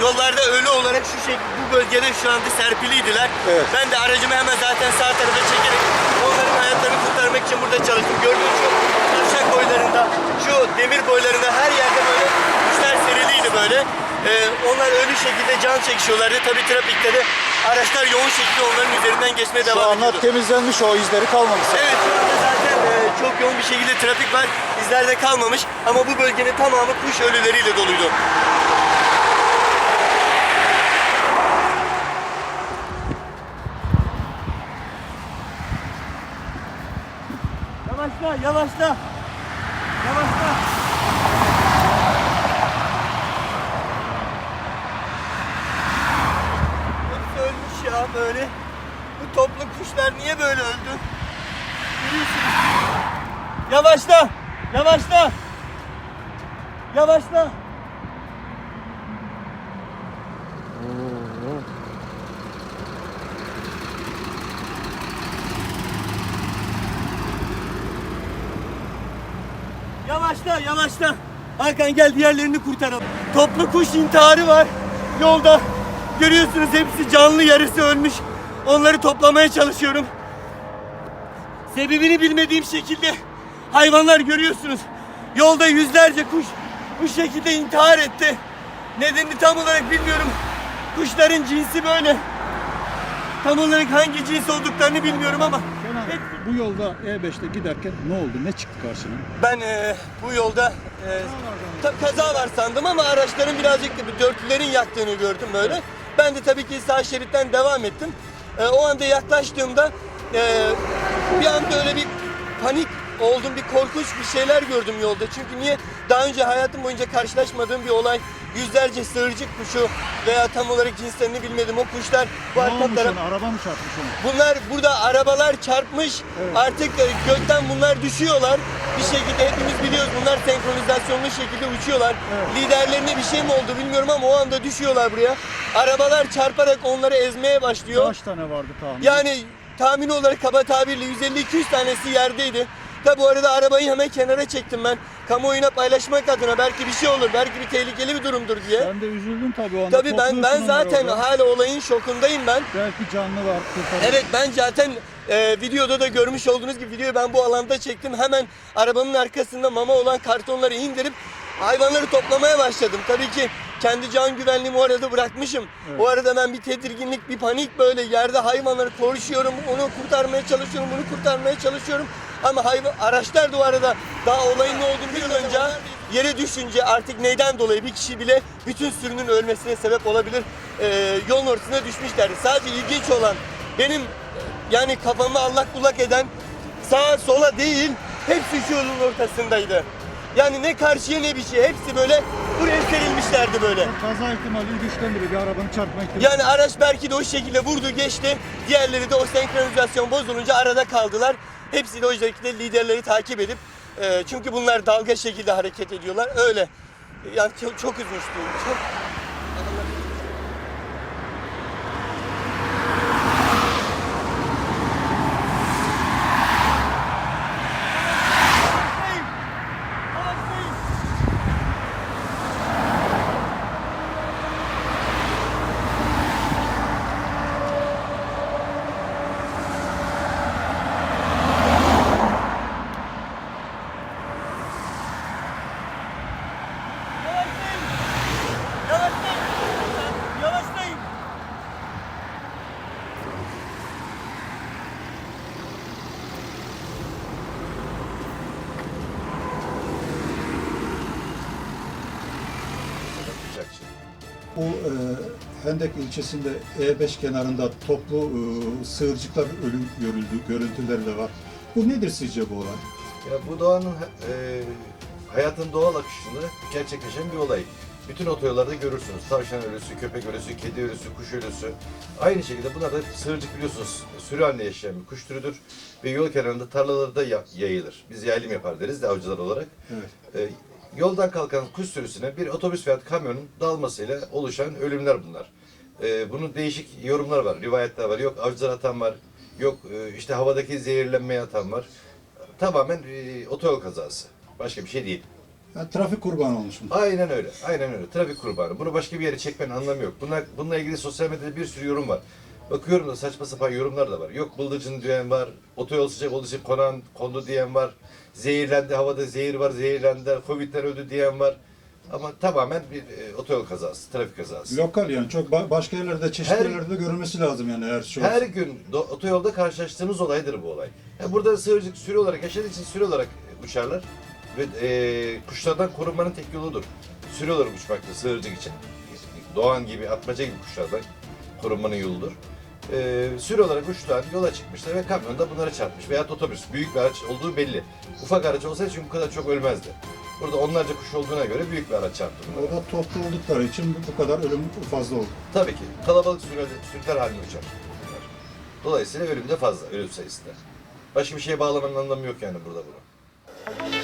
yollarda ölü olarak şu şekilde bu bölgede şu anda serpiliydiler. Evet. Ben de aracımı hemen zaten sağ tarafa çekerek onların hayatlarını kurtarmak için burada çalıştım. Gördüğünüz şu kavşak boylarında, şu demir boylarında her yerde böyle kuşlar seriliydi böyle. E, onlar ölü şekilde can çekişiyorlardı. Tabii trafikte de araçlar yoğun şekilde onların üzerinden geçmeye Şu devam ediyordu. temizlenmiş o izleri kalmamış. Evet şu anda zaten e, çok yoğun bir şekilde trafik var. İzlerde kalmamış ama bu bölgenin tamamı kuş ölüleriyle doluydu. Yavaşla, yavaşla. Yavaşla. Hepsi ölmüş ya böyle. Bu toplu kuşlar niye böyle öldü? Görüyorsunuz. Yavaşla! Yavaşla! Yavaşla! Yavaşla, yavaşla. Hakan gel diğerlerini kurtaralım. Toplu kuş intiharı var yolda. Görüyorsunuz hepsi canlı yarısı ölmüş. Onları toplamaya çalışıyorum. Sebebini bilmediğim şekilde hayvanlar görüyorsunuz. Yolda yüzlerce kuş bu şekilde intihar etti. Nedenini tam olarak bilmiyorum. Kuşların cinsi böyle. Tam olarak hangi cins olduklarını bilmiyorum ama bu yolda E5'te giderken ne oldu? Ne çıktı karşına? ben e, bu yolda e, ta- kaza var sandım ama araçların birazcık da dörtlülerin yaktığını gördüm böyle. Ben de tabii ki sağ şeritten devam ettim. E, o anda yaklaştığımda e, bir anda öyle bir panik oldum, bir korkunç bir şeyler gördüm yolda. Çünkü niye? Daha önce hayatım boyunca karşılaşmadığım bir olay. Yüzlerce sığırcık kuşu veya tam olarak cinslerini bilmedim o kuşlar bu Ne arka olmuş taraf ona? Araba mı çarpmış onu? Bunlar burada arabalar çarpmış. Evet. Artık e, gökten bunlar düşüyorlar. Bir şekilde hepimiz biliyoruz bunlar senkronizasyonlu şekilde uçuyorlar. Evet. Liderlerine bir şey mi oldu bilmiyorum ama o anda düşüyorlar buraya. Arabalar çarparak onları ezmeye başlıyor. Kaç tane vardı tahmin? Yani tahmini olarak kaba tabirle 150-200 tanesi yerdeydi. Tabi bu arada arabayı hemen kenara çektim ben. Kamuoyuna paylaşmak adına belki bir şey olur, belki bir tehlikeli bir durumdur diye. Sen de üzüldün tabii o anda. Tabii ben ben zaten orada. hala olayın şokundayım ben. Belki canlı var. kurtarır. Evet ben zaten e, videoda da görmüş olduğunuz gibi videoyu ben bu alanda çektim. Hemen arabanın arkasında mama olan kartonları indirip hayvanları toplamaya başladım. Tabii ki kendi can güvenliğimi o arada bırakmışım. Evet. O arada ben bir tedirginlik, bir panik böyle yerde hayvanları konuşuyorum. Onu kurtarmaya çalışıyorum, bunu kurtarmaya çalışıyorum. Ama hayvan, araçlar da o arada daha olayın ne olduğunu bilmeyince yere düşünce artık neyden dolayı bir kişi bile bütün sürünün ölmesine sebep olabilir. E, yolun ortasına düşmüşlerdi. Sadece ilginç olan benim yani kafamı allak bullak eden sağa sola değil hepsi şu yolun ortasındaydı. Yani ne karşıya ne bir şey hepsi böyle buraya serilmişlerdi böyle. Kaza ihtimali güçten biri bir arabanın çarpma ihtimali. Yani araç belki de o şekilde vurdu geçti. Diğerleri de o senkronizasyon bozulunca arada kaldılar. Hepsi de o şekilde liderleri takip edip e, çünkü bunlar dalga şekilde hareket ediyorlar. Öyle. Yani çok, çok üzmüştüm. Çok Bu e, Hendek ilçesinde E5 kenarında toplu e, sığırcıklar ölüm görüldü, görüntüleri de var. Bu nedir sizce bu olay? Ya bu doğanın e, hayatın doğal akışında gerçekleşen bir olay. Bütün otoyollarda görürsünüz. Tavşan ölüsü, köpek ölüsü, kedi ölüsü, kuş ölüsü. Aynı şekilde bunlar da sığırcık biliyorsunuz sürü halinde yaşayan bir kuş türüdür. Ve yol kenarında tarlalarda ya- yayılır. Biz yaylım yapar deriz de avcılar olarak. Evet. E, yoldan kalkan kuş sürüsüne bir otobüs veya kamyonun dalmasıyla oluşan ölümler bunlar. E, bunun değişik yorumlar var, rivayetler var. Yok avcılar atan var, yok e, işte havadaki zehirlenmeye atan var. Tamamen e, otoyol kazası. Başka bir şey değil. Yani trafik kurbanı olmuş mu? Aynen öyle. Aynen öyle. Trafik kurbanı. Bunu başka bir yere çekmenin anlamı yok. Bunlar, bununla ilgili sosyal medyada bir sürü yorum var. Bakıyorum da saçma sapan yorumlar da var. Yok bıldırcın diyen var. Otoyol sıcak olduğu için konan kondu diyen var. Zehirlendi, havada zehir var, zehirlendiler, Covid'den öldü diyen var. Ama tamamen bir e, otoyol kazası, trafik kazası. Lokal yani çok ba- başka yerlerde, çeşitli Her- yerlerde görülmesi lazım yani her şey. Her gün do- otoyolda karşılaştığımız olaydır bu olay. Yani burada sığırcık sürü olarak yaşadığı için sürü olarak e, uçarlar. Ve e, kuşlardan korunmanın tek yoludur. Sürü olarak uçmaktır sığırcık için. Doğan gibi, atmaca gibi kuşlardan korunmanın yoludur. E, sürü olarak uçtular, yola çıkmışlar ve kamyonda bunları çarpmış. Veya otobüs, büyük bir araç olduğu belli. Ufak araç olsaydı çünkü bu kadar çok ölmezdi. Burada onlarca kuş olduğuna göre büyük bir araç çarptı bunları. Orada toplu oldukları için bu- bu kadar ölüm fazla oldu. Tabii ki. Kalabalık sürüler, sürüler halinde uçar. bunlar. Dolayısıyla ölüm de fazla, ölüm sayısı da. Başka bir şeye bağlamanın anlamı yok yani burada bunu.